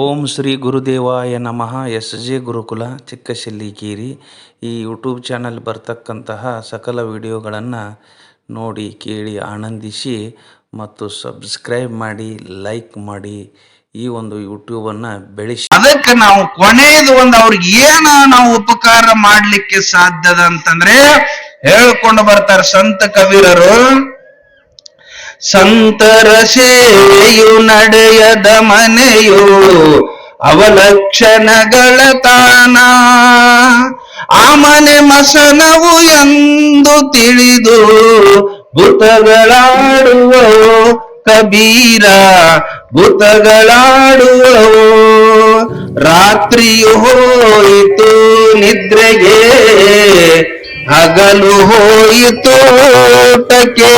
ಓಂ ಶ್ರೀ ಗುರುದೇವಾಯ ನಮಃ. S J ಗುರುಕುಲ ಚಿಕ್ಕಶೆಲ್ಲಿಕೇರಿ ಈ YouTube channel ಬರ್ತಕ್ಕಂತಹ ಸಕಲ ವಿಡಿಯೋಗಳನ್ನು ನೋಡಿ, ಕೇಳಿ, ಆನಂದಿಸಿ ಮತ್ತು ಸಬ್ಸ್ಕ್ರೈಬ್ ಮಾಡಿ, ಲೈಕ್ ಮಾಡಿ ಈ ಒಂದು ಯೂಟ್ಯೂಬನ್ನು ಬೆಳೆಸಿ. ಅದಕ್ಕೆ ನಾವು ಕೊನೆಯದು ಒಂದು ಅವ್ರಿಗೆ ಏನ ನಾವು ಉಪಕಾರ ಮಾಡಲಿಕ್ಕೆ ಸಾಧ್ಯದ ಅಂತಂದ್ರೆ ಹೇಳ್ಕೊಂಡು ಬರ್ತಾರೆ ಸಂತ ಕಬೀರರು. ಸಂತರ ಸೇವೆಯು ನಡೆಯದ ಮನೆಯು ಅವಲಕ್ಷಣಗಳ ತಾನ ಆ ಮನೆ ಮಸನವು ಎಂದು ತಿಳಿದು ಭೂತಗಳಾಡುವ ಕಬೀರ, ಭೂತಗಳಾಡುವ ರಾತ್ರಿಯು ಹೋಯಿತು ನಿದ್ರೆಗೆ, ಹಗಲು ಹೋಯಿತು ಊಟಕ್ಕೆ.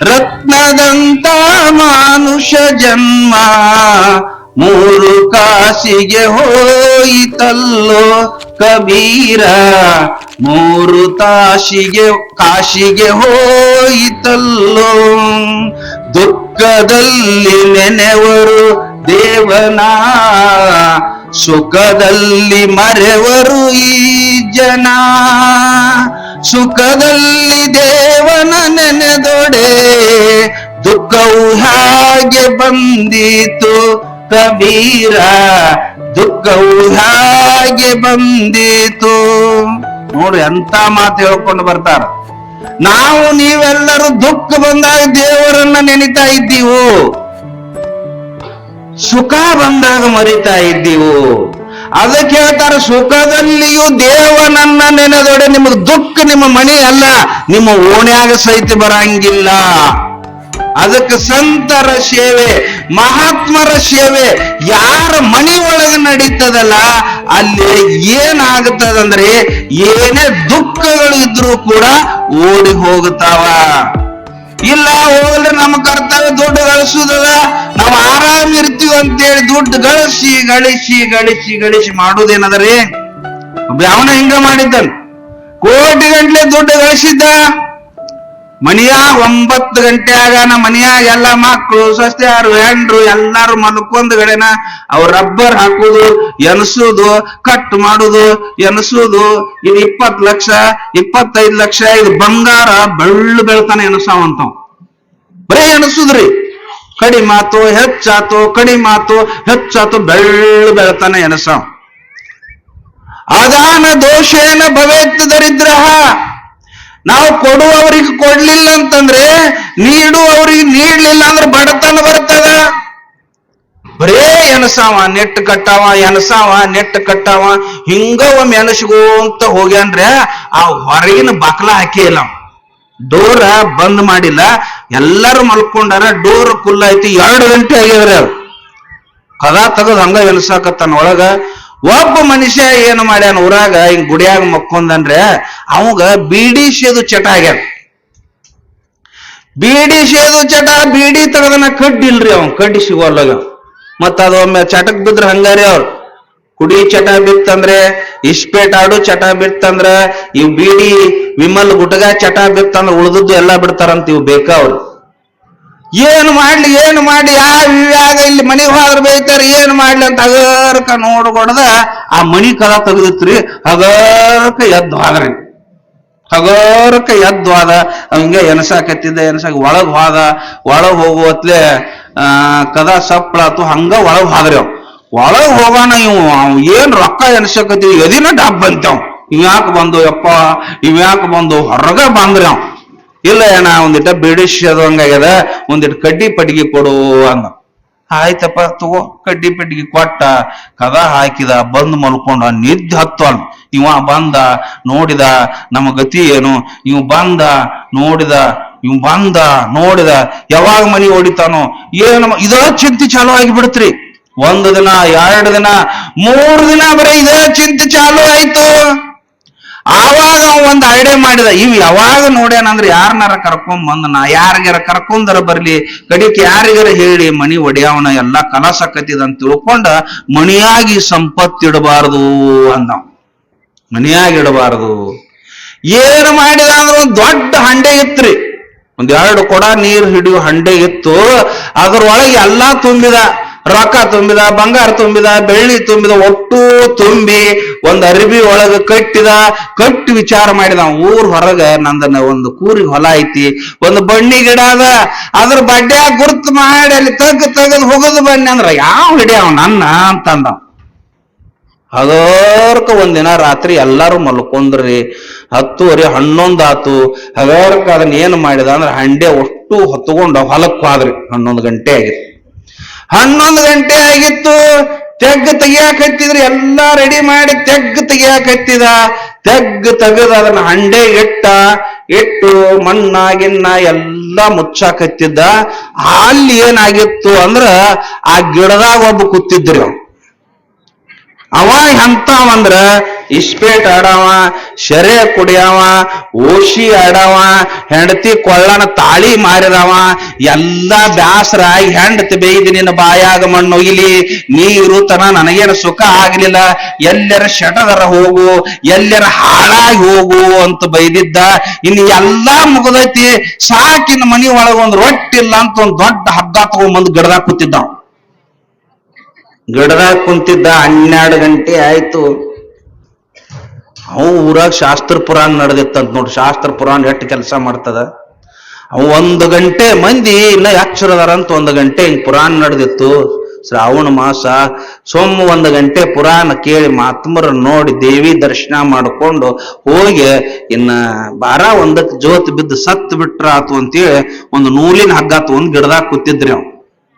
ರತ್ನದಂತ ಮಾನುಷ ಜನ್ಮ, ಮೂರು ಕಾಸಿಗೆ ಹೋಯಿತಲ್ಲೋ ಕಬೀರ. ಮೂರು ತಾಸಿಗೆ ಕಾಶಿಗೆ ಹೋಯಿತಲ್ಲೋ ದುಃಖದಲ್ಲಿ ನೆನೆವರು ದೇವನ. ಸುಖದಲ್ಲಿ ಮರೆವರು ಈ ಜನ. ಸುಖದಲ್ಲಿ ದೇವನ ನೆನೆದೊಡೆ, ದುಃಖವು ಹಾಗೆ ಬಂದಿತು ಕಬೀರ, ದುಃಖವು ಹಾಗೆ ಬಂದಿತು. ನೋಡ್ರಿ ಎಂತ ಮಾತು ಹೇಳ್ಕೊಂಡು ಬರ್ತಾರ. ನಾವು ನೀವೆಲ್ಲರೂ ದುಃಖ ಬಂದಾಗ ದೇವರನ್ನ ನೆನಿತಾ ಇದ್ದೀವು? ಸುಖ ಬಂದಾಗ ಮರಿತಾ ಇದ್ದೀವು? ಅದಕ್ಕೆ ಹೇಳ್ತಾರೆ ಸುಖದಲ್ಲಿಯೂ ದೇವನನ್ನ ನೆನೆದೊಡೆ, ನಿಮಗೆ ದುಃಖ ನಿಮ್ಮ ಮನೆ ಅಲ್ಲ, ನಿಮ್ಮ ಓಣ್ಯಾಗ ಸಹಿತ ಬರಂಗಿಲ್ಲ. ಅದಕ್ಕೆ ಸಂತರ ಸೇವೆ, ಮಹಾತ್ಮರ ಸೇವೆ, ಯಾರ ಮನಿ ಒಳಗೆ ನಡೀತದಲ್ಲ, ಅಲ್ಲಿ ಏನಾಗುತ್ತದಂದ್ರೆ ಏನೇ ದುಃಖಗಳು ಇದ್ರೂ ಕೂಡ ಓಡಿ ಹೋಗುತ್ತಾವ. ಇಲ್ಲ ಹೋಗ್ಲಿ ನಮ್ಮ ಕರ್ತವ್ಯ ದುಡ್ಡು ಗಳಿಸುದದ ನಾವು ಆರಾಮ್ ಇರ್ತೀವಿ ಅಂತೇಳಿ ದುಡ್ಡು ಗಳಿಸಿ ಗಳಿಸಿ ಗಳಿಸಿ ಗಳಿಸಿ ಮಾಡುದೇನದರಿ ಅವನ ಹಿಂಗ ಮಾಡಿದ್ದನ್. ಕೋಟಿ ಗಂಟ್ಲೆ ದುಡ್ಡು ಗಳಿಸಿದ್ದ ಮನಿಯಾಗ ಒಂಬತ್ತು ಗಂಟೆ ಆಗಾನ ಮನಿಯಾಗ ಎಲ್ಲ ಮಕ್ಕಳು ಸಸ್ಯಾರು, ಹೆಂಡ್ರು ಎಲ್ಲಾರು ಮಲ್ಕೊಂದ್ ಗಡೆನ ಅವ್ರ ರಬ್ಬರ್ ಹಾಕುದು, ಎನಸುದು, ಕಟ್ ಮಾಡುದು, ಎನಸುದು. ಇದು ಇಪ್ಪತ್ ಲಕ್ಷ, ಇಪ್ಪತ್ತೈದು ಲಕ್ಷ, ಇದು ಬಂಗಾರ ಬೆಳ್ಳು ಬೆಳ್ತಾನೆ ಎನಸಾವಂತವ್ ಬರೇ ಎನಸುದ್ರಿ? ಕಡಿಮಾತು ಹೆಚ್ಚಾತು ಕಡಿಮಾತು ಹೆಚ್ಚಾತು ಬೆಳ್ಳು ಬೆಳ್ತಾನೆ ಎನಸಾವ್. ಅದಾನ ದೋಷೇನ ಭವೇತ್ ದರಿದ್ರ ನಾವು ಕೊಡುವವರಿಗೆ ಕೊಡ್ಲಿಲ್ಲ ಅಂತಂದ್ರೆ ನೀಡುವವರಿಗೆ ನೀಡ್ಲಿಲ್ಲ ಅಂದ್ರೆ ಬಡತನ ಬರ್ತದ? ಬರೇ ಎನಸಾವ ನೆಟ್ ಕಟ್ಟಾವ ಎನಸಾವ ನೆಟ್ ಕಟ್ಟಾವ, ಹಿಂಗ ಒಮ್ಮೆ ಅಂತ ಹೋಗ್ಯಾನ್ರೆ ಆ ಹೊರಗಿನ ಬಕ್ಲ ಹಾಕಿ ಇಲ್ಲ. ಅವ. ಡೋರ ಬಂದ್ ಮಾಡಿಲ್ಲ. ಎಲ್ಲರೂ ಮಲ್ಕೊಂಡಾರ ಡೋರ್ ಕುಲ್ಲ ಐತಿ. ಎರಡು ಗಂಟೆ ಆಗ್ಯವ್ರಿ ಅವ್ರು ಕದ ತೆಗೆದು ಹಂಗ ಎನಸಾಕತ್ತಾನ ಒಳಗ. ಒಬ್ಬ ಮನುಷ್ಯ ಏನು ಮಾಡ್ಯಾನ ಊರಾಗ, ಹಿಂಗ್ ಗುಡಿಯಾಗ ಮಕ್ಕೊಂದನ್ರೆ ಅವಂಗ ಬೀಡಿ ಸೇದು ಚಟ ಆಗ್ಯಾನ. ಬೀಡಿ ಸೇದು ಚಟ, ಬೀಡಿ ತರದನ ಕಡ್ಡಿಲ್ರಿ ಅವ್ನ್ ಕಡ್ಡಿ ಸಿಗೋಲ್ಲಾಗ. ಮತ್ತ ಅದೊಮ್ಮೆ ಚಟಕ್ ಬಿದ್ರ ಹಂಗಾರಿ ಅವ್ರು. ಕುಡಿ ಚಟ ಬಿತ್ತಂದ್ರೆ, ಇಸ್ಪೇಟ್ ಆಡು ಚಟ ಬಿತ್ತಂದ್ರ, ಇವ್ ಬೀಡಿ ವಿಮಲ್ ಗುಟಗ ಚಟ ಬಿತ್ತಂದ್ರ ಉಳ್ದದ್ದು ಎಲ್ಲಾ ಬಿಡ್ತಾರಂತ ಇವ್ ಬೇಕಾ ಅವ್ರು ಏನ್ ಮಾಡ್ಲಿ, ಏನು ಮಾಡಿ ಯಾವ ಇವಾಗ ಇಲ್ಲಿ ಮನೆಗೆ ಹೋದ್ರ ಬೈತಾರೆ, ಏನು ಮಾಡ್ಲಿ ಅಂತ ಹಗರ್ಕ ನೋಡ್ಕೊಡದ ಆ ಮಣಿ ಕದ ತೆಗೆದಿತ್ರಿ, ಹಗರ್ಕ ಎದ್ದು ಹೋದ್ರಿ ಹಗರ್ಕ ಎದ್ದು ಹೋದ, ಹಂಗೆ ಎನಸಾಕತ್ತಿದ್ದ ಎನಸಾಕ ಒಳಗ್ ಹೋದ, ಒಳಗ್ ಹೋಗುವತ್ಲೆ, ಆ, ಕದ ಸಪ್ಳಾತು ಹಂಗ ಒಳಗ್ ಹೋದ್ರಿ ಅವ್ ಒಳಗ್ ಹೋಗೋಣ ಇವ್ ಏನ್ ರೊಕ್ಕ ಎನಸಕತ್ತೀವಿ ಎದಿನ ಡಬ್ ಬಂತವ್ ಇವ್ಯಾಕ್ ಬಂದು, ಯಪ್ಪ ಇವ್ಯಾಕ್ ಬಂದು ಹೊರಗ ಬಂದ್ರಿ ಅವ್ ಇಲ್ಲ ಅಣ್ಣ, ಒಂದಿಟ್ಟ ಬ್ರಿಟಿಷ್ ಆಗ್ಯದ, ಒಂದಿಟ್ಟು ಕಡ್ಡಿ ಪಡ್ಗಿ ಕೊಡು ಅಂದ. ಆಯ್ತಪ್ಪ, ತಗೋ, ಕಡ್ಡಿ ಪಡ್ಗಿ ಕೊಟ್ಟ, ಕದ ಹಾಕಿದ, ಬಂದ್ ಮಲ್ಕೊಂಡ, ನಿದ್ದೆ ಹತ್ತು ಅಲ್ ಇವ ಬಂದ, ನೋಡಿದ, ನಮ್ಮ ಗತಿ ಏನು? ಇವ್ ಬಂದ, ನೋಡಿದ, ಇವ್ ಬಂದ, ನೋಡಿದ, ಯಾವಾಗ ಮನಿ ಹೊಡಿತಾನೋ? ಏನ ಇದ ಚಿಂತೆ ಚಾಲು ಆಗಿಬಿಡತ್ರಿ. ಒಂದು ದಿನ, ಎರಡು ದಿನ, ಮೂರು ದಿನ ಬರೀ ಇದ ಚಿಂತೆ ಚಾಲು ಆಯ್ತು. ಆವಾಗ ಒಂದು ಐಡಿಯಾ ಮಾಡಿದ, ಇವ್ ಯಾವಾಗ ನೋಡ್ಯಾನಂದ್ರ ಯಾರನ್ನಾರ ಕರ್ಕೊಂಡ್ ನಾ ಯಾರಿಗಾರ ಕರ್ಕೊಂಡರ ಬರ್ಲಿ, ಕಡಿಕೆ ಯಾರಿಗಾರ ಹೇಳಿ ಮಣಿ ಒಡೆಯವನ ಎಲ್ಲಾ ಕಲಸಕತ್ತಿದ ಅಂತ ತಿಳ್ಕೊಂಡ ಮಣಿಯಾಗಿ ಸಂಪತ್ತಿಡಬಾರದು ಅಂದ. ಮಣಿಯಾಗಿ ಇಡಬಾರದು. ಏನ್ ಮಾಡಿದ ಅಂದ್ರೆ ಒಂದ್ ದೊಡ್ಡ ಹಂಡೆ ಇತ್ರಿ. ಒಂದ್ ಎರಡು ಕೊಡ ನೀರ್ ಹಿಡಿಯೋ ಹಂಡೆ ಇತ್ತು. ಅದ್ರೊಳಗೆ ಎಲ್ಲಾ ತುಂಬಿದ, ರೊಕ್ಕ ತುಂಬಿದ, ಬಂಗಾರ ತುಂಬಿದ, ಬೆಳ್ಳಿ ತುಂಬಿದ ಒಟ್ಟು ತುಂಬಿ ಒಂದ್ ಅರಿವಿ ಒಳಗ ಕಟ್ಟಿದ, ಕಟ್ಟಿ ವಿಚಾರ ಮಾಡಿದ ಊರ್ ಹೊರಗ ನಂದನ ಒಂದು ಕೂರಿ ಹೊಲ ಐತಿ, ಒಂದು ಬಣ್ಣಿ ಗಿಡ ಅದ. ಅದ್ರ ಬಡ್ಡ್ಯಾಗ ಗುರ್ತು ಮಾಡಿ ಅಲ್ಲಿ ತಗ್ ತಗದ್ ಹೋಗದ್ ಬನ್ನಿ ಅಂದ್ರ ಯಾವ ಹಿಡಿಯವ ನನ್ನ ಅಂತಂದ ಹಗರ್ಕ ಒಂದಿನ ರಾತ್ರಿ ಎಲ್ಲಾರು ಮಲ್ಕೊಂಡ್ರಿ, ಹತ್ತುವರೆ ಹನ್ನೊಂದಾತು ಹಗರ್ಕ ಅದನ್ನ ಏನ್ ಮಾಡಿದ ಅಂದ್ರ ಹಂಡೆ ಒಟ್ಟು ಹೊತ್ಕೊಂಡು ಹೊಲಕ್ ಹೋದ್ರಿ, ಹನ್ನೊಂದು ಗಂಟೆ ಆಗಿತ್ತು. ಹನ್ನೊಂದು ಗಂಟೆ ಆಗಿತ್ತು ತೆಗ್ಗ ತೆಗಿಯಾಕ ಹತ್ತಿದ್ರಿ ಎಲ್ಲಾ ರೆಡಿ ಮಾಡಿ ತೆಗ್ ತೆಗಿಯಾಕ ಹತ್ತಿದ. ತೆಗ್ ತೆಗದ ಅದನ್ನ ಹಂಡೆ ಇಟ್ಟ, ಇಟ್ಟು, ಮಣ್ಣ, ಗಿಣ್ಣ ಎಲ್ಲಾ ಮುಚ್ಚಾಕ ಹತ್ತಿದ್ದ. ಅಲ್ಲಿ ಏನಾಗಿತ್ತು ಅಂದ್ರ ಆ ಗಿಡದಾಗ ಒಬ್ಬ ಕೂತಿದ್ರಿ. ಅವ ಎಂತವಂದ್ರ ಇಸ್ಪೇಟ್ ಆಡವ, ಶರೆ ಕುಡಿಯವ, ಓಶಿ ಆಡವ, ಹೆಂಡತಿ ಕೊಳ್ಳನ ತಾಳಿ ಮಾರಿದವ, ಎಲ್ಲ ಬ್ಯಾಸರ ಹೆಂಡತಿ ಬೇಯ್ದು ನಿನ್ನ ಬಾಯಾಗ ಮಣ್ಣು ಇಲಿ ನೀರು ತನ ನನಗೇನು ಸುಖ ಆಗಲಿಲ್ಲ, ಎಲ್ಲರ ಶಟದರ ಹೋಗು, ಎಲ್ಲರ ಹಾಳಾಗಿ ಹೋಗು ಅಂತ ಬೈದಿದ್ದ ಇನ್ನು ಎಲ್ಲಾ ಮುಗದೈತಿ, ಸಾಕಿನ ಮನಿ ಒಳಗ ಒಂದು ರೊಟ್ಟಿಲ್ಲ ಅಂತ ಒಂದ್ ದೊಡ್ಡ ಹಗ್ಗ ತಗೊಂಡ್ಬಂದು ಗಿಡದಾಗ ಕೂತಿದ್ದ. ಗಿಡದಾಗ ಕುಂತಿದ್ದ ಹನ್ನೆರಡು ಗಂಟೆ ಆಯ್ತು ಅವು ಊರಾಗ ಶಾಸ್ತ್ರ ಪುರಾಣ ನಡೆದಿತ್ತಂತ ನೋಡಿ, ಶಾಸ್ತ್ರ ಪುರಾಣ ಎಷ್ಟು ಕೆಲಸ ಮಾಡ್ತದ? ಅವು ಒಂದು ಗಂಟೆ ಮಂದಿ ಇಲ್ಲ ಅಕ್ಷರದಾರ ಅಂತ ಒಂದು ಗಂಟೆ ಹಿಂಗ್ ಪುರಾಣ ನಡೆದಿತ್ತು. ಶ್ರಾವಣ ಮಾಸ, ಸೋಮ ಒಂದು ಗಂಟೆ ಪುರಾಣ ಕೇಳಿ ಮಾತ್ಮರ ನೋಡಿ ದೇವಿ ದರ್ಶನ ಮಾಡಿಕೊಂಡು ಹೋಗಿ ಇನ್ನ ಬಾರ ಒಂದಕ್ಕೆ ಜೋತ್ ಬಿದ್ದು ಸತ್ತು ಬಿಟ್ರ ಆತು ಅಂತೇಳಿ ಒಂದು ನೂಲಿನ ಹಗ್ಗ ಒಂದು ಗಿಡದಾಗ ಕೂತಿದ್ರಿ ಅವ್.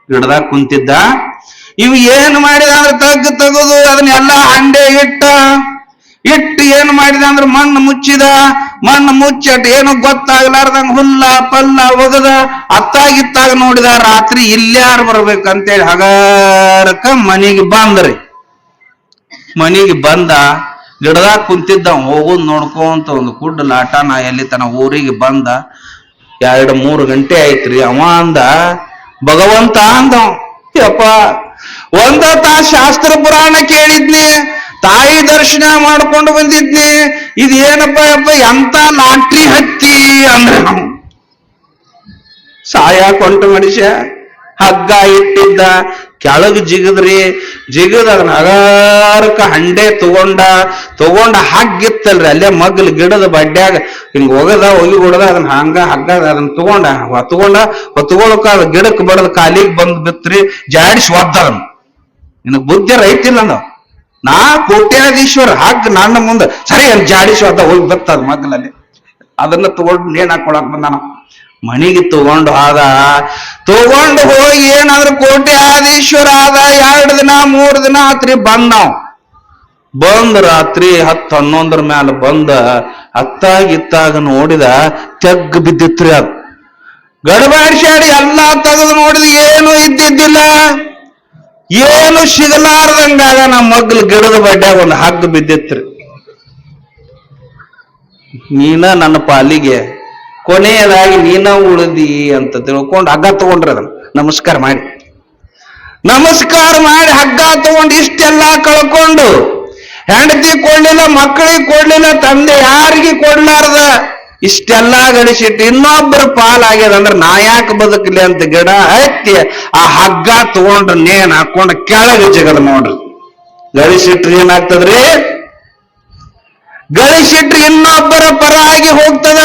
ಗಿಡದಾಗ ಕುಂತಿದ್ದ. ಇವ್ ಏನ್ ಮಾಡಿದ ಅಂದ್ರೆ ತಗ್ಗ ತೆಗೆದು ಅದನ್ನೆಲ್ಲ ಹಂಡೆ ಇಟ್ಟ ಇಟ್ಟು ಏನ್ ಮಾಡಿದ ಅಂದ್ರೆ ಮಣ್ಣು ಮುಚ್ಚಿದ, ಮಣ್ಣು ಮುಚ್ಚಿಟ್ಟು ಏನು ಗೊತ್ತಾಗ್ಲಾರ್ದಂಗ ಹುಲ್ಲ ಪಲ್ಲ ಒಗದ, ಅತ್ತಾಗಿತ್ತಾಗ ನೋಡಿದ ರಾತ್ರಿ ಇಲ್ಯಾರು ಬರ್ಬೇಕಂತೇಳಿ ಹಗಾರಕ ಮನಿಗೆ ಬಂದ್ರಿ. ಮನಿಗೆ ಬಂದ, ಗಿಡದಾಗ ಕುಂತಿದ್ದ, ಹೋಗೋದ್ ನೋಡ್ಕೊಂತ ಒಂದು ಕುಡ್ ಲಾಟ ನಾ ಎಲ್ಲಿ ತನ ಊರಿಗೆ ಬಂದ. ಎರಡು ಮೂರು ಗಂಟೆ ಆಯ್ತ್ರಿ, ಅವ ಅಂದ, ಭಗವಂತ ಅಂದ. ಯಪ್ಪ, ಒಂದ ತಾ ಶಾಸ್ತ್ರ ಪುರಾಣ ಕೇಳಿದ್ನಿ. ತಾಯಿ ದರ್ಶನ ಮಾಡ್ಕೊಂಡು ಬಂದಿದ್ನಿ. ಇದೇನಪ್ಪ ಅಪ್ಪ, ಎಂತ ಲಾಟ್ರಿ ಹತ್ತಿ ಅಂದ್ರೆ ನಾವು ಸಾಯ ಕೊಂಟ ಮನುಷ್ಯ, ಹಗ್ಗ ಇಟ್ಟಿದ್ದ, ಕೆಳಗ್ ಜಿಗದ್ರಿ. ಜಿಗದ ನಗಾರಕ ಹಂಡೆ ತಗೊಂಡ ತಗೊಂಡ ಹಗ್ಗಿತ್ತಲ್ರಿ. ಅಲ್ಲೇ ಮಗ್ಲ್ ಗಿಡದ ಬಡ್ಡ್ಯಾಗ ಹಿಂಗ್ ಹೋಗದ ಒಗಿ ಹೊಡೆದ, ಅದನ್ನ ಹಂಗ ಹಗ್ಗ ಅದನ್ನ ತಗೊಂಡ ಹೊತ್ಕೊಂಡ ಹೊತ್ಕೊಳಕ ಅದು ಗಿಡಕ್ಕೆ ಬಡದ ಕಾಲಿಗೆ ಬಂದ್ ಬಿತ್ರಿ, ಜಾಡಿಸಿ ಒದ್ದ ಅದನ್ನ ನಿನಗ್ ಬುದ್ಧಿ ರೈತಿಲ್ಲ ಅಂದ ನಾ ಕೋಟ್ಯಾಧೀಶ್ವರ ಹಾಕ್ ನನ್ನ ಮುಂದೆ. ಸರಿ, ಅಲ್ಲಿ ಜಾಡಿಸು ಅಂತ ಹೋಗಿ ಬತ್ತದ ಮಗ್ಲಲ್ಲಿ ಅದನ್ನ ತಗೊಂಡು ನೇಣ್ ಹಾಕೊಳಕ್ ಬಂದಾನ. ಮಣಿಗೆ ತಗೊಂಡು ಆದ. ತಗೊಂಡು ಹೋಗಿ ಏನಾದ್ರು ಕೋಟ್ಯಾಧೀಶ್ವರ ಆದ. ಎರಡು ದಿನ, ಮೂರ್ ದಿನ ಆತ್ರಿ ಬಂದವ್. ಬಂದ್ ರಾತ್ರಿ ಹತ್ತು ಹನ್ನೊಂದರ ಮ್ಯಾಲ ಬಂದ. ಅತ್ತಾಗಿತ್ತಾಗ ನೋಡಿದ ತೆಗ್ ಬಿದ್ದಿತ್ರಿ ಅದು. ಗಡಬಾಡ್ಸ್ಯಾಡಿ ಎಲ್ಲಾ ತೆಗೆದು ನೋಡಿದ ಏನು ಇದ್ದಿದ್ದಿಲ್ಲ. ಏನು ಸಿಗಲಾರ್ದಂಗಾಗ ನಮ್ಮ ಮಗ್ಲು ಗಿಡದ ಬಡ್ಡ್ಯಾಗ ಒಂದು ಹಗ್ಗ ಬಿದ್ದಿತ್ರಿ. ನೀನ ನನ್ನ ಪಾಲಿಗೆ, ಕೊನೆಯದಾಗಿ ನೀನ ಉಳಿದಿ ಅಂತ ತಿಳ್ಕೊಂಡು ಹಗ್ಗ ತಗೊಂಡ್ರಿ ಅದನ್ನ. ನಮಸ್ಕಾರ ಮಾಡಿ. ನಮಸ್ಕಾರ ಮಾಡಿ ಹಗ್ಗ ತಗೊಂಡು ಇಷ್ಟೆಲ್ಲ ಕಳ್ಕೊಂಡು, ಹೆಂಡತಿ ಕೊಡ್ಲಿಲ್ಲ ಮಕ್ಕಳಿಗೆ ಕೊಡ್ಲಿಲ್ಲ, ತಂದೆ ಯಾರಿಗೆ ಕೊಡ್ಲಾರ್ದ? ಇಷ್ಟೆಲ್ಲ ಗಳಿಸಿಟ್ಟು ಇನ್ನೊಬ್ಬರ ಪಾಲಾಗ್ಯದ ಅಂದ್ರೆ ನಾ ಯಾಕೆ ಬದುಕಲಿ ಅಂತ ಗಿಡ ಹತ್ತಿ ಆ ಹಗ್ಗ ತಗೊಂಡ್ರ ನೇನ್ ಹಾಕೊಂಡ್ ಕೆಳಗೆ ಜಗದ ನೋಡ್ರಿ. ಗಳಿಸಿಟ್ರಿ ಏನಾಗ್ತದ್ರಿ? ಗಳಿಸಿಟ್ರಿ ಇನ್ನೊಬ್ಬರ ಪರವಾಗಿ ಹೋಗ್ತದ?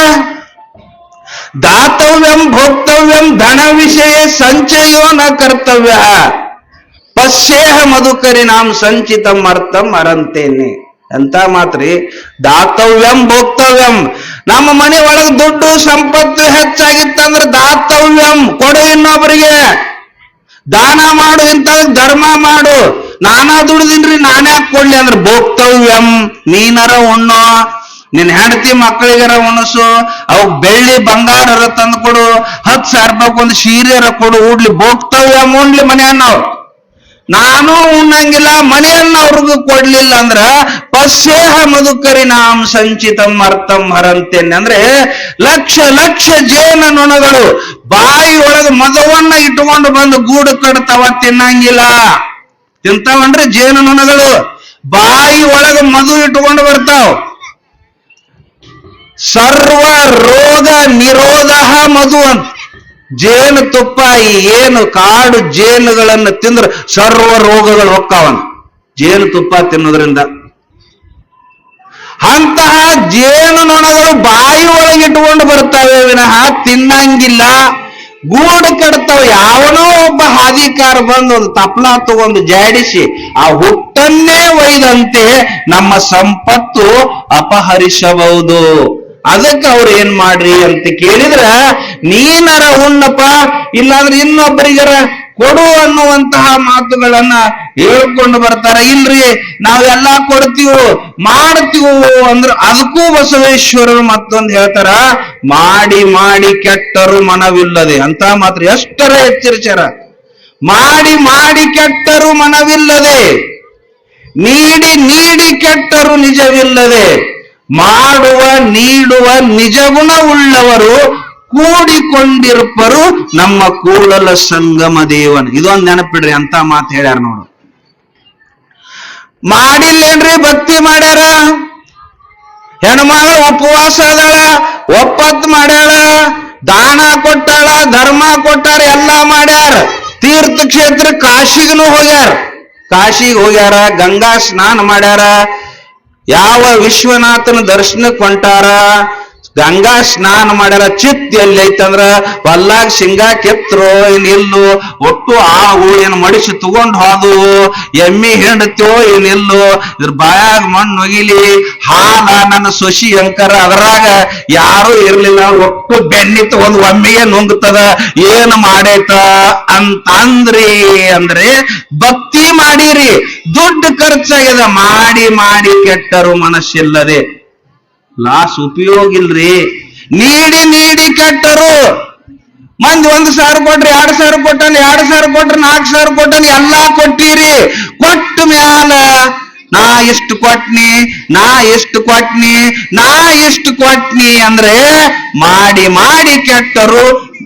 ದಾತವ್ಯಂ ಭೋಕ್ತವ್ಯಂ ಧನ ವಿಷಯ ಸಂಚಯೋ ನ ಕರ್ತವ್ಯ. ಪಶ್ಯೇಹ ಮಧುಕರಿ ನಾಂ ಸಂಚಿತಂ ಅರ್ಥಂ ಅರಂತೇನೆ ಎಂತ ಮಾತ್ರಿ? ದಾತವ್ಯಂ ಭೋಕ್ತವ್ಯಂ. ನಮ್ಮ ಮನೆ ಒಳಗೆ ದುಡ್ಡು ಸಂಪತ್ತು ಹೆಚ್ಚಾಗಿತ್ತಂದ್ರೆ ದಾತವ್ಯಂ. ಕೊಡು ಇನ್ನೊಬ್ಬರಿಗೆ ದಾನ ಮಾಡು ಇಂಥ ಧರ್ಮ ಮಾಡು. ನಾನಾ ದುಡ್ದಿನ್ರಿ, ನಾನೇ ಕೊಡ್ಲಿ ಅಂದ್ರೆ ಭೋಕ್ತವ್ಯಂ. ನೀನರ ಉಣ್ಣು, ನಿನ್ ಹೆಂಡತಿ ಮಕ್ಕಳಿಗರ ಉಣಸು, ಅವ್ ಬೆಳ್ಳಿ ಬಂಗಾರ ತಂದು ಕೊಡು. ಹತ್ತು ಸಾವಿರ ರೂಪಾಯಿ ಒಂದು ಸೀರೆರ ಕೊಡು. ಉಡ್ಲಿ ಭೋಕ್ತವ್ಯಂ, ಉಣ್ಲಿ ಮನೆ ನಾವು ನಾನು ಉಣ್ಣಂಗಿಲ್ಲ, ಮನೆಯನ್ನ ಅವ್ರಿಗೂ ಕೊಡ್ಲಿಲ್ಲ ಅಂದ್ರ ಪಸ್ಯೇಹ ಮಧುಕರಿ ನಾಂ ಸಂಚಿತಂ ಅರ್ಥಂ ಹರಂತೇನೆ ಅಂದ್ರೆ ಲಕ್ಷ ಲಕ್ಷ ಜೇನ ನೊಣಗಳು ಬಾಯಿ ಒಳಗೆ ಮದವನ್ನ ಇಟ್ಟುಕೊಂಡು ಬಂದು ಗೂಡು ಕಟ್ತಾವ, ತಿನ್ನಂಗಿಲ್ಲ. ತಿಂತಾವಂದ್ರೆ ಜೇನು ನೊಣಗಳು ಬಾಯಿ ಒಳಗ ಮಧು ಇಟ್ಟುಕೊಂಡು ಬರ್ತಾವ. ಸರ್ವ ರೋಗ ನಿರೋಧ ಮಧು ಅಂತ. ಜೇನು ತುಪ್ಪ ಈ ಏನು ಕಾಡು ಜೇನುಗಳನ್ನು ತಿಂದ್ರೆ ಸರ್ವ ರೋಗಗಳು ಹೊಕ್ಕಾವಂತ ಜೇನು ತುಪ್ಪ ತಿನ್ನೋದ್ರಿಂದ. ಅಂತಹ ಜೇನು ನೊಣಗಳು ಬಾಯಿ ಒಳಗೆ ಇಟ್ಕೊಂಡು ಬರ್ತವೆ ವಿನಃ ತಿನ್ನಂಗಿಲ್ಲ. ಗೂಡು ಕಡ್ತಾವ ಯಾವನೋ ಒಬ್ಬ ಹಾದಿಕಾರ ಬಂದು ಒಂದು ತಪ್ಲ ತಗೊಂಡು ಜಾಡಿಸಿ ಆ ಹುಟ್ಟನ್ನೇ ಒಯ್ದಂತೆ ನಮ್ಮ ಸಂಪತ್ತು ಅಪಹರಿಸಬಹುದು. ಅದಕ್ಕೆ ಅವ್ರು ಏನ್ ಮಾಡ್ರಿ ಅಂತ ಕೇಳಿದ್ರ, ನೀನರ ಉಣ್ಣಪ್ಪ, ಇಲ್ಲಾಂದ್ರೆ ಇನ್ನೊಬ್ಬರಿಗರ ಕೊಡು ಅನ್ನುವಂತಹ ಮಾತುಗಳನ್ನ ಹೇಳ್ಕೊಂಡು ಬರ್ತಾರ. ಇಲ್ರಿ ನಾವೆಲ್ಲ ಕೊಡ್ತೀವೋ, ಮಾಡ್ತೀವೋ ಅಂದ್ರ ಅದಕ್ಕೂ ಬಸವೇಶ್ವರರು ಮತ್ತೊಂದು ಹೇಳ್ತಾರ, ಮಾಡಿ ಮಾಡಿ ಕೆಟ್ಟರು ಮನವಿಲ್ಲದೆ. ಅಂತ ಮಾತ್ರ ಎಷ್ಟರ ಎಚ್ಚರಿಚಾರ ಮಾಡಿ ಮಾಡಿ ಕೆಟ್ಟರು ಮನವಿಲ್ಲದೆ, ನೀಡಿ ನೀಡಿ ಕೆಟ್ಟರು ನಿಜವಿಲ್ಲದೆ. ಮಾಡುವ, ನೀಡುವ ನಿಜಗುಣವುಳ್ಳವರು ಕೂಡಿಕೊಂಡಿರ್ಪರು ನಮ್ಮ ಕೂಡಲ ಸಂಗಮ ದೇವನ್. ಇದೊಂದು ನೆನಪಿಡ್ರಿ, ಅಂತ ಮಾತು ಹೇಳ್ಯಾರ ನೋಡು. ಮಾಡಿಲ್ಲೇನ್ರಿ ಭಕ್ತಿ ಮಾಡ್ಯಾರ? ಹೆಣ್ಮಗಳು ಉಪವಾಸ ಅದಾಳ, ಒಪ್ಪತ್ ಮಾಡ್ಯಾಳ, ದಾನ ಕೊಟ್ಟಾಳ, ಧರ್ಮ ಕೊಟ್ಟಾರ, ಎಲ್ಲಾ ಮಾಡ್ಯಾರ. ತೀರ್ಥ ಕ್ಷೇತ್ರ ಕಾಶಿಗನು ಹೋಗ್ಯಾರ. ಕಾಶಿಗೆ ಹೋಗ್ಯಾರ, ಗಂಗಾ ಸ್ನಾನ ಮಾಡ್ಯಾರ ಯಾವ ವಿಶ್ವನಾಥನ ದರ್ಶನಕ್ಕೆ ಹೊಂಟಾರ? ಗಂಗಾ ಸ್ನಾನ ಮಾಡ್ಯಾರ ಚಿತ್ ಎಲ್ಲಿ ಐತಂದ್ರ ಹೊಲ್ಲಾಗ ಶೇಂಗಾ ಕೆತ್ತರು ಇನ್ ಇಲ್ಲು, ಒಟ್ಟು ಆವು ಏನ್ ಮಡಿಸಿ ತಗೊಂಡ್ ಹೋದು, ಎಮ್ಮಿ ಹೆಂಡತ್ಯೋ ಏನ್ ಇಲ್ಲು, ಇದ್ರ ಬಾಯಾಗ ಮಣ್ಣು ಒಗಿಲಿ, ಹಾಲ ನನ್ನ ಸೊಸಿ ಅಂಕರ, ಅದ್ರಾಗ ಯಾರು ಇರ್ಲಿಲ್ಲ, ಒಟ್ಟು ಬೆನ್ನಿ ತಗೊಂಡ್ ಒಮ್ಮೆಗೆ ನುಂಗ್ತದ, ಏನ್ ಮಾಡೈತ ಅಂತ ಅಂದ್ರಿ ಅಂದ್ರೆ ಭಕ್ತಿ ಮಾಡಿರಿ, ದುಡ್ಡು ಖರ್ಚಾಗ್ಯದ, ಮಾಡಿ ಮಾಡಿ ಕೆಟ್ಟರು ಮನಸ್ಸಿಲ್ಲದೆ. ಲಾಸ್ ಉಪಯೋಗ ಇಲ್ರಿ ನೀಡಿ ನೀಡಿ ಕೆಟ್ಟರು. ಮಂದಿ ಒಂದ್ ಸಾವಿರ ಕೊಟ್ರಿ ಎರಡ್ ಸಾವಿರ ಕೊಟ್ಟನ್ ಎರಡ್ ಸಾವಿರ ಕೊಟ್ರಿ ನಾಲ್ಕು ಸಾವಿರ ಕೊಟ್ಟನ್ ಎಲ್ಲಾ ಕೊಟ್ಟಿರಿ. ಕೊಟ್ಟ ಮ್ಯಾಲ ನಾ ಎಷ್ಟು ಕೊಟ್ನಿ, ನಾ ಎಷ್ಟು ಕೊಟ್ನಿ, ನಾ ಎಷ್ಟು ಕೊಟ್ನಿ ಅಂದ್ರೆ ಮಾಡಿ ಮಾಡಿ ಕೆಟ್ಟರು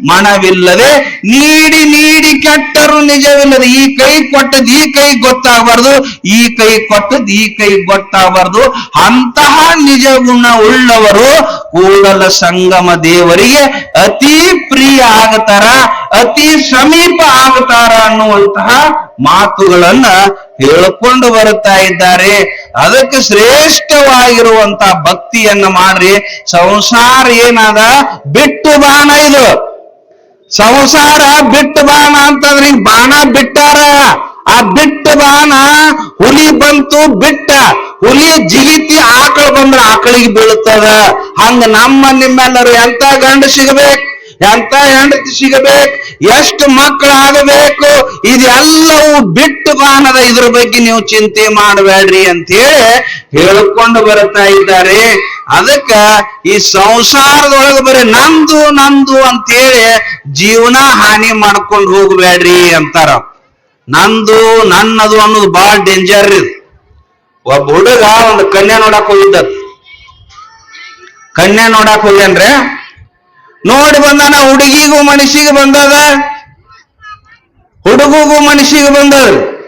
ಮನವಿಲ್ಲದೆ ನೀಡಿ ನೀಡಿ ಕೆಟ್ಟರು ನಿಜವಿಲ್ಲದೆ ಈ ಕೈ ಕೊಟ್ಟದ್ ಈ ಕೈ ಗೊತ್ತಾಗಬಾರ್ದು, ಈ ಕೈ ಕೊಟ್ಟದ್ ಈ ಕೈ ಗೊತ್ತಾಗಬಾರ್ದು. ಅಂತಹ ನಿಜ ಗುಣ ಉಳ್ಳವರು ಕೂಡಲ ಸಂಗಮ ದೇವರಿಗೆ ಅತಿ ಪ್ರಿಯ ಆಗತಾರ, ಅತಿ ಸಮೀಪ ಆಗತಾರ ಅನ್ನುವಂತಹ ಮಾತುಗಳನ್ನ ಹೇಳಿಕೊಂಡು ಬರುತ್ತಾ ಇದ್ದಾರೆ. ಅದಕ್ಕೆ ಶ್ರೇಷ್ಠವಾಗಿರುವಂತಹ ಭಕ್ತಿಯನ್ನ ಮಾಡ್ರಿ. ಸಂಸಾರ ಏನಾದ, ಬಿಟ್ಟು ಬಾಣ ಇದು. ಸಂಸಾರ ಬಿಟ್ಟು ಬಾಣ ಅಂತಂದ್ರೆ ಬಾಣ ಬಿಟ್ಟಾರ. ಆ ಬಿಟ್ಟು ಬಾಣ ಹುಲಿ ಬಂತು ಬಿಟ್ಟ. ಹುಲಿ ಜಿಗಿತಿ ಆಕಳ ಬಂದ್ರ ಆಕಳಿಗೆ ಬೀಳುತ್ತದ. ಹಂಗ ನಮ್ಮ ನಿಮ್ಮೆಲ್ಲರೂ ಎಂತ ಗಂಡ ಸಿಗಬೇಕು? ಎಂತ ಹೆಂಡತಿ ಸಿಗಬೇಕು? ಎಷ್ಟು ಮಕ್ಕಳು ಆಗಬೇಕು ಇದೆಲ್ಲವೂ ಬಿಟ್ಟು ಬಾಣದ ಇದ್ರ ಬಗ್ಗೆ ನೀವು ಚಿಂತೆ ಮಾಡಬೇಡ್ರಿ ಅಂತ ಹೇಳಿ ಹೇಳ್ಕೊಂಡು ಬರ್ತಾ ಇದ್ದಾರೆ. ಅದಕ್ಕ ಈ ಸಂಸಾರದೊಳಗ ಬರೀ ನಂದು ನಂದು ಅಂತೇಳಿ ಜೀವನ ಹಾನಿ ಮಾಡ್ಕೊಂಡು ಹೋಗ್ಬೇಡ್ರಿ ಅಂತಾರ. ನಂದು ನನ್ನದು ಅನ್ನೋದು ಬಹಳ ಡೇಂಜರ್ ಇದು. ಒಬ್ಬ ಹುಡುಗ ಒಂದು ಕನ್ಯಾ ನೋಡಕ್ ಹೋಗಿದ್ದ. ಕನ್ಯಾ ನೋಡಕ್ ಹೋಗ್ಯಾನ್ರೆ. ನೋಡಿ ಬಂದಾನ, ಹುಡುಗಿಗೂ ಮನಸ್ಸಿಗೆ ಬಂದದ. ಹುಡುಗಿಗೂ ಮನುಷ್ಯಗೆ ಬಂದದ.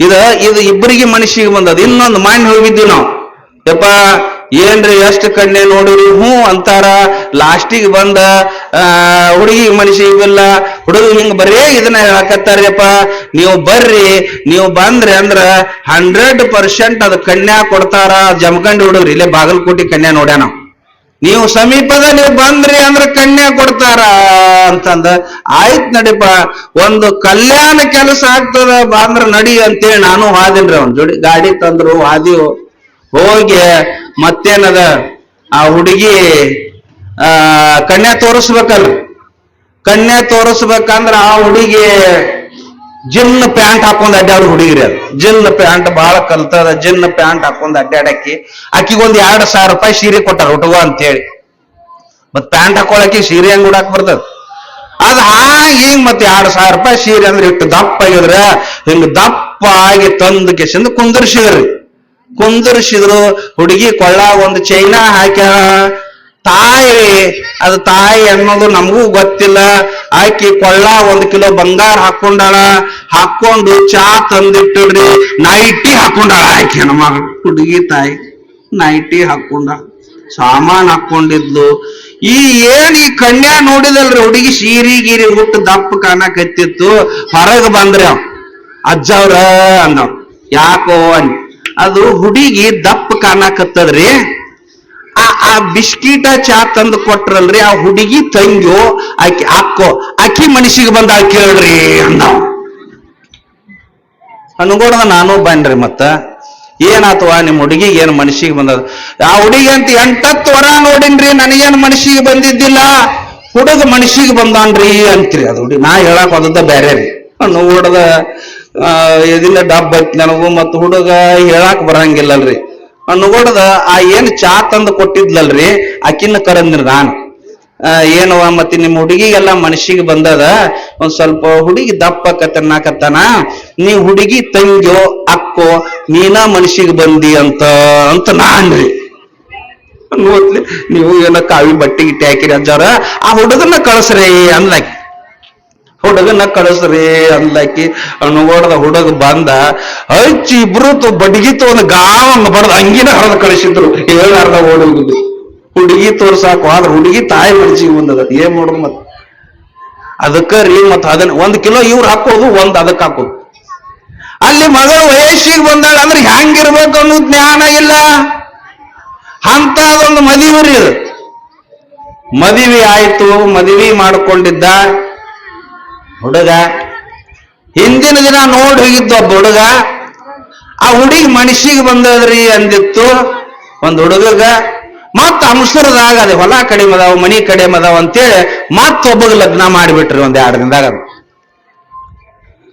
ಇದ, ಇದು ಇಬ್ಬರಿಗೆ ಮನುಷ್ಯಗೆ ಬಂದದ. ಇನ್ನೊಂದು ಮಾಡಿ ಹೋಗಿದ್ವಿ ನಾವು. ಯಪ್ಪ ಏನ್ರಿ ಎಷ್ಟು ಕಣ್ಣೆ ನೋಡಿರಿ? ಹ್ಞೂ ಅಂತಾರ. ಲಾಸ್ಟಿಗೆ ಬಂದ, ಆ, ಹುಡುಗಿ ಮನುಷ್ಯ ಇವೆಲ್ಲ ಹುಡುಗ ಹಿಂಗ್ ಬರೇ ಇದನ್ನ ಹೇಳಕತ್ತಾರ್ಯಪ್ಪ. ನೀವು ಬರ್ರಿ, ನೀವು ಬಂದ್ರಿ ಅಂದ್ರ ಹಂಡ್ರೆಡ್ ಪರ್ಸೆಂಟ್ ಅದು ಕನ್ಯಾ ಕೊಡ್ತಾರ. ಜಮಖಂಡಿ ಹುಡುಗ್ರಿ ಇಲ್ಲೇ ಬಾಗಲಕೋಟೆ ಕನ್ಯಾ ನೋಡ್ಯಾನ. ನಾವು. ಸಮೀಪದ ನೀವು ಬಂದ್ರಿ ಅಂದ್ರೆ ಕನ್ಯಾ ಕೊಡ್ತಾರ ಅಂತಂದ. ಆಯ್ತ್ ನಡಿಪ ಒಂದು ಕಲ್ಯಾಣ ಕೆಲಸ ಆಗ್ತದ, ಬಂದ್ರ ನಡಿ ಅಂತೇಳಿ ನಾನು ಹಾದಿನ್ರಿ. ಅವ್ನ ಜೋಡಿ ಗಾಡಿ ತಂದ್ರು ಹಾದಿವು ಹೋಗಿ ಮತ್ತೇನದ? ಆ ಹುಡುಗಿ, ಆ ಕಣ್ಣೆ ತೋರಿಸ್ಬೇಕಲ್ಲ. ಕಣ್ಣೆ ತೋರಿಸ್ಬೇಕಂದ್ರ ಆ ಹುಡುಗಿ ಜಿನ್ ಪ್ಯಾಂಟ್ ಹಾಕೊಂಡ್ ಅಡ್ಡಾಡ ಹುಡುಗಿರಿ. ಅದು ಜಿನ್ ಪ್ಯಾಂಟ್ ಬಹಳ ಕಲ್ತದ, ಜಿನ್ ಪ್ಯಾಂಟ್ ಹಾಕೊಂಡ್ ಅಡ್ಡಾಡಕ್ಕಿ ಆಕಿಗೊಂದ್ ಎರಡ್ ಸಾವಿರ ರೂಪಾಯಿ ಸೀರೆ ಕೊಟ್ಟಾರ ಹುಡುಗ ಅಂತ ಹೇಳಿ ಮತ್ ಪ್ಯಾಂಟ್ ಹಾಕೊಳಕ್ಕೆ ಸೀರೆ ಹೆಂಗ್ ಉಡಾಕ್ ಬರ್ತದ. ಅದ್ ಹಿಂಗ್ ಮತ್ತೆ ಎರಡ್ ಸಾವಿರ ರೂಪಾಯಿ ಸೀರೆ ಅಂದ್ರೆ ಇಟ್ಟು ದಪ್ಪ ಆಗಿದ್ರ, ಹಿಂಗ್ ದಪ್ಪ ಆಗಿ ತಂದ ಕೆಸಿಂದ ಕುಂದರ್ಸಿದ್ರಿ. ಕುಂದರ್ಸಿದ್ರು ಹುಡುಗಿ ಕೊಳ್ಳ ಒಂದು ಚೈನಾ ಹಾಕ್ಯಾಳ ತಾಯಿ, ಅದು ತಾಯಿ ಅನ್ನೋದು ನಮಗೂ ಗೊತ್ತಿಲ್ಲ. ಆಕಿ ಕೊಳ್ಳ ಒಂದ್ ಕಿಲೋ ಬಂಗಾರ ಹಾಕೊಂಡಾಳ ಹಾಕೊಂಡು ಚಾ ತಂದಿಟ್ಟಿಡ್ರಿ ನೈಟಿ ಹಾಕೊಂಡಾಳ ಆಕೆ ನಮ್ಮ ಹುಡುಗಿ ತಾಯಿ. ನೈಟಿ ಹಾಕೊಂಡ ಸಾಮಾನ್ ಹಾಕೊಂಡಿದ್ಲು ಈ ಏನ್ ಈ ಕನ್ಯಾ ನೋಡಿದಲ್ರಿ? ಹುಡುಗಿ ಸೀರಿ ಗೀರಿ ಹುಟ್ಟು ದಪ್ಪ ಕಾಣಕತ್ತಿತ್ತು ಹೊರಗೆ ಬಂದ್ರಿ ಅವ್ ಅಜ್ಜವ್ರ ಅಂದವ್ ಯಾಕೋ ಅನ್ ಅದು ಹುಡುಗಿ ದಪ್ಪ ಕಾಣಕತ್ತದ್ರಿ. ಆ ಆ ಬಿಸ್ಕಿಟ ಚಾ ತಂದು ಕೊಟ್ರಲ್ರಿ, ಆ ಹುಡುಗಿ ತಂಗ್ಯೋ, ಆಕಿ ಅಕ್ಕೋ ಅಕ್ಕಿ ಮನುಷ್ಯಗೆ ಬಂದ ಕೇಳ್ರಿ ಅಂದವ್. ಅನ್ಕೊಡದ ನಾನು ಬನ್ರಿ ಮತ್ತ. ಏನಾತವ ನಿಮ್ ಹುಡುಗಿಗೆ ಏನ್ ಮನುಷ್ಯಗೆ ಬಂದದ? ಆ ಹುಡುಗಿ ಅಂತ ಎಂಟತ್ತು ವರ ನೋಡಿನ್ರಿ, ನನಗೇನ್ ಮನುಷ್ಯಗೆ ಬಂದಿದ್ದಿಲ್ಲ. ಹುಡುಗ ಮನುಷ್ಯಗೆ ಬಂದಾನ್ರಿ ಅಂತ್ರಿ ಅದು ಹುಡುಗಿ. ನಾ ಹೇಳಕ್ ಹೋದದ್ದ ಬೇರೆ ರೀ ನೋಡದ ಎದಿನ ಡಬ್ಬ ಐತಿ ನನಗೂ ಮತ್ತ ಹುಡುಗ ಹೇಳಾಕ್ ಬರಂಗಿಲ್ಲಲ್ರಿ. ನೋಡದ, ಆ ಏನ್ ಚಾ ತಂದು ಕೊಟ್ಟಿದ್ಲಲ್ರಿ ಆಕಿನ ಕರಂದ್ರಿ ನಾನು. ಏನವ ಮತ್ತೆ ನಿಮ್ಮ ಹುಡುಗಿಗೆಲ್ಲ ಮನಸ್ಸಿಗೆ ಬಂದದ, ಒಂದ್ ಸ್ವಲ್ಪ ಹುಡುಗಿ ದಪ್ಪ ಕತ್ತನ್ನಾಕತ್ತಾನ ನೀ ಹುಡುಗಿ ತಂಗಿಯೋ, ಅಕ್ಕೋ, ನೀನ ಮನಸ್ಸಿಗೆ ಬಂದಿ ಅಂತ ಅಂತ ನಾನ್ರಿ. ನೀವು ಏನೋ ಕಾವಿ ಬಟ್ಟೆ ಗಿಟ್ಟೆ ಹಾಕಿರಿ ಅಜ್ಜಾರ ಆ ಹುಡುಗನ ಕಳಸ್ರಿ ಅಂದ್ಲಾಕಿ ಹುಡುಗನ ಕಳಿಸ್ರಿ ಅಂದ್ಲಾಕಿ ಅನುಗೋಡದ ಹುಡುಗ ಬಂದ ಹಚ್ಚಿ ಇಬ್ರು ತು ಒಂದು ತಗೊಂಡ್ ಗಾವ ಬಡದ ಅಂಗಿನ ಹರಿದು ಕಳಿಸಿದ್ರು. ಹೇಳಾರ್ದ ಓಡೋಗುದು ಹುಡುಗಿ ತೋರ್ಸಾಕು, ಆದ್ರ ಹುಡುಗಿ ತಾಯಿ ಮನಸ್ಸಿಗೆ ಬಂದದ ಏನ್ ಮಾಡೋದು ಮತ್? ಅದಕ್ಕ ರೀ ಮತ್ ಅದನ್ನ ಒಂದ್ ಕಿಲೋ ಇವ್ರು ಹಾಕೋದು, ಒಂದ್ ಅದಕ್ಕೆ ಹಾಕೋದು. ಅಲ್ಲಿ ಮಗಳು ವಯಸ್ಸಿಗೆ ಬಂದಾಳ ಅಂದ್ರೆ ಹೆಂಗಿರ್ಬೇಕು ಅನ್ನೋ ಜ್ಞಾನ ಇಲ್ಲ. ಅಂತ ಒಂದು ಮದುವೆ ರೀ ಮದುವೆ ಆಯ್ತು, ಮದುವೆ ಮಾಡ್ಕೊಂಡಿದ್ದ. ಹುಡುಗ? ಹಿಂದಿನ ದಿನ ನೋಡಿ ಹೋಗಿದ್ದ ಒಬ್ಬ ಹುಡುಗ. ಆ ಹುಡುಗಿ ಮನುಷ್ಯಗೆ ಬಂದದ್ರಿ ಅಂದಿತ್ತು. ಒಂದು ಹುಡುಗಗ ಮತ್ತ ಅಂಶರದಾಗ ಅದೇ ಹೊಲ ಕಡಿಮೆ ಅದಾವ ಮನಿ ಕಡಿಮೆ ಅದಾವ ಅಂತೇಳಿ ಮತ್ತೊಬ್ಬಗ ಲಗ್ನ ಮಾಡಿಬಿಟ್ರಿ ಒಂದ್ ಎರಡು ದಿನದಾಗ ಅದು.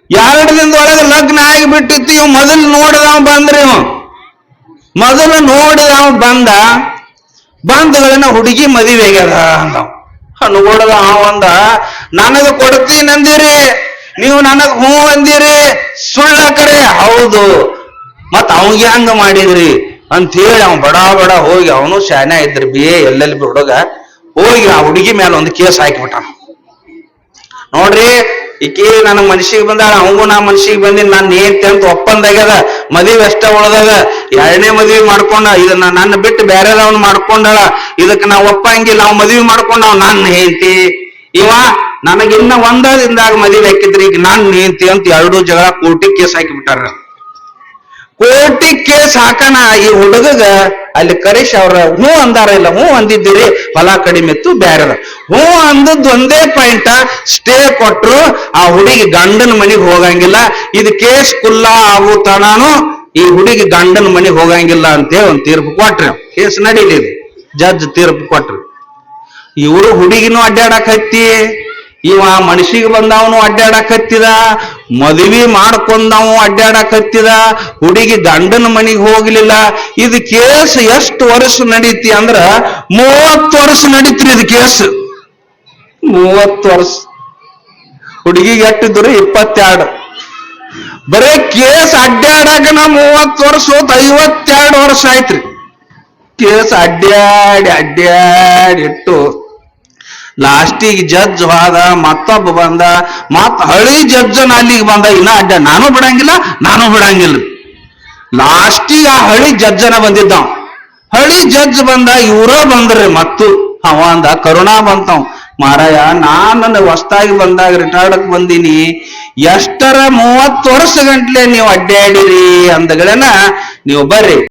ಎರಡು ದಿನದೊಳಗೆ ಲಗ್ನ ಆಗಿಬಿಟ್ಟಿತ್ತು. ಇವ್ ಮೊದಲು ನೋಡಿದವ ಬಂದ್ರಿ ಇವ. ಮೊದಲು ನೋಡಿದವ ಬಂದ. ಬಂಧುಗಳನ್ನ ಹುಡುಗಿ ಮದುವೆ ಆಗ್ಯದ ಅಂದವ. ಅನ್ಕೊಡದ ಅವಂದ ನನಗ ಕೊಡ್ತೀನಿ ಅಂದಿರಿ ನೀವು ನನಗ ಹ್ಞೂ ಅಂದಿರಿ. ಸುಳ್ಳ ಕಡೆ ಹೌದು. ಮತ್ ಅವಂಗೆ ಹೆಂಗ ಮಾಡಿದ್ರಿ? ಅಂತ ಹೇಳಿ ಅವ್ ಬಡ ಬಡ ಹೋಗಿ, ಅವನು ಶಾನೆ ಇದ್ರಿ, ಬಿ ಎಲ್ಲೆಲ್ಲಿ ಹುಡುಗ. ಹೋಗಿ ಆ ಹುಡುಗಿ ಮೇಲೆ ಒಂದು ಕೇಸ್ ಹಾಕಿಬಿಟ್ಟ ನೋಡ್ರಿ, ಈಕಿ ನನ್ನ ಮನ್ಸಿಗೆ ಬಂದಾಳ, ಅವಂಗೂ ನಾ ಮನ್ಸಿಗೆ ಬಂದಿನಿ ನಾನು ಏನ್ತಿ ಅಂತ ಒಪ್ಪಂದಾಗ್ಯದ. ಮದುವೆ ಅಷ್ಟ ಉಳ್ದಾಗ ಎರಡನೇ ಮದುವೆ ಮಾಡ್ಕೊಂಡ ಇದನ್ನ ನನ್ನ ಬಿಟ್ಟು ಬೇರೆದವನ್ ಮಾಡ್ಕೊಂಡಳ. ಇದಕ್ಕೆ ನಾ ಒಪ್ಪಂಗಿಲ್ಲ ನಾವು ಮದುವೆ ಮಾಡ್ಕೊಂಡವ್ ನನ್ನ ಹೆಂಡತಿ. ಇವ ನನಗಿನ್ನ ಒಂದ ದಿನದಾಗ ಮದುವೆ ಹಾಕಿದ್ರಿ ಈಗ ನಾನು ನೀಂತಿ ಅಂತ ಎರಡು ಜಗಳ ಕೋಟಿ ಕೇಸ್ ಹಾಕಿಬಿಟ್ಟಾರ. ಕೋಟಿ ಕೇಸ್ ಹಾಕಣ ಈ ಹುಡುಗ ಅಲ್ಲಿ ಕರೀಶ್ ಅವ್ರ ಹ್ಞೂ ಅಂದಾರ ಇಲ್ಲ, ಹ್ಞೂ ಅಂದಿದ್ದೀರಿ, ಹೊಲ ಕಡಿಮೆ ಇತ್ತು ಬ್ಯಾರದ ಹ್ಞೂ ಅಂದದ್ದು ಒಂದೇ ಪಾಯಿಂಟ್, ಸ್ಟೇ ಕೊಟ್ರು, ಆ ಹುಡುಗಿ ಗಂಡನ ಮನೆಗೆ ಹೋಗಂಗಿಲ್ಲ, ಇದು ಕೇಸ್ ಕುಲ್ಲ ಆಗೋ ತನಾನು ಈ ಹುಡುಗಿ ಗಂಡನ ಮನೆಗೆ ಹೋಗಂಗಿಲ್ಲ ಅಂತೇಳಿ ಒಂದು ತೀರ್ಪು ಕೊಟ್ರಿ. ಕೇಸ್ ನಡೀಲಿ ಜಡ್ಜ್ ತೀರ್ಪು ಕೊಟ್ರಿ. ಇವರು ಹುಡುಗಿನೂ ಅಡ್ಡಾಡಕ್ ಹತ್ತಿ. ಇವ ಮನಸ್ಸಿಗೆ ಬಂದವನು ಅಡ್ಡಾಡಕ್ ಹತ್ತಿದ ಮದುವೆ ಮಾಡ್ಕೊಂಡವ ಅಡ್ಡಾಡಕ್ ಹತ್ತಿದ ಹುಡುಗಿ ಗಂಡನ ಮನೆಗೆ ಹೋಗ್ಲಿಲ್ಲ. ಇದು ಕೇಸ್ ಎಷ್ಟು ವರ್ಷ ನಡೀತಿ ಅಂದ್ರ ಮೂವತ್ತು ವರ್ಷ ನಡೀತ್ರಿ ಇದು ಕೇಸ್. ಮೂವತ್ತು ವರ್ಷ. ಹುಡುಗಿಗೆ ಎಟ್ಟಿದ್ರು ಇಪ್ಪತ್ತೆರಡು. ಬರೇ ಕೇಸ್ ಅಡ್ಡಾಡಕ ನಾ ಮೂವತ್ತು ವರ್ಷ ಹೋತ್, ಐವತ್ತೆರಡು ವರ್ಷ ಆಯ್ತ್ರಿ. ಕೇಸ್ ಅಡ್ಡಾಡಿ ಅಡ್ಡಾಡಿ ಇಟ್ಟು ಲಾಸ್ಟಿಗೆ ಜಜ್ ಹೋದ, ಮತ್ತೊಬ್ಬ ಬಂದ, ಮತ್ತ ಹಳಿ ಜಡ್ಜನ್ ಅಲ್ಲಿಗೆ ಬಂದ, ಇನ್ನ ಅಡ್ಡ ನಾನು ಬಿಡಂಗಿಲ್ಲ ನಾನು ಬಿಡಂಗಿಲ್ಲ. ಲಾಸ್ಟಿಗೆ ಆ ಹಳಿ ಜಡ್ಜನ ಬಂದಿದ್ದ ಹಳಿ ಜಡ್ಜ್ ಬಂದ, ಇವರ ಬಂದ್ರಿ ಮತ್ತು. ಅವ ಅಂದ, ಕರುಣಾ ಬಂತವ್. ಮಾರಾಯ, ನಾನು ಹೊಸ್ತಾಗಿ ಬಂದಾಗ ರಿಟೈರ್ಡಕ್ ಬಂದೀನಿ. ಎಷ್ಟರ ಮೂವತ್ತು ವರ್ಷ ಗಂಟ್ಲೆ ನೀವು ಅಡ್ಡಾಡಿರಿ ಅಂದಗಳನ್ನ ನೀವು ಬರ್ರಿ.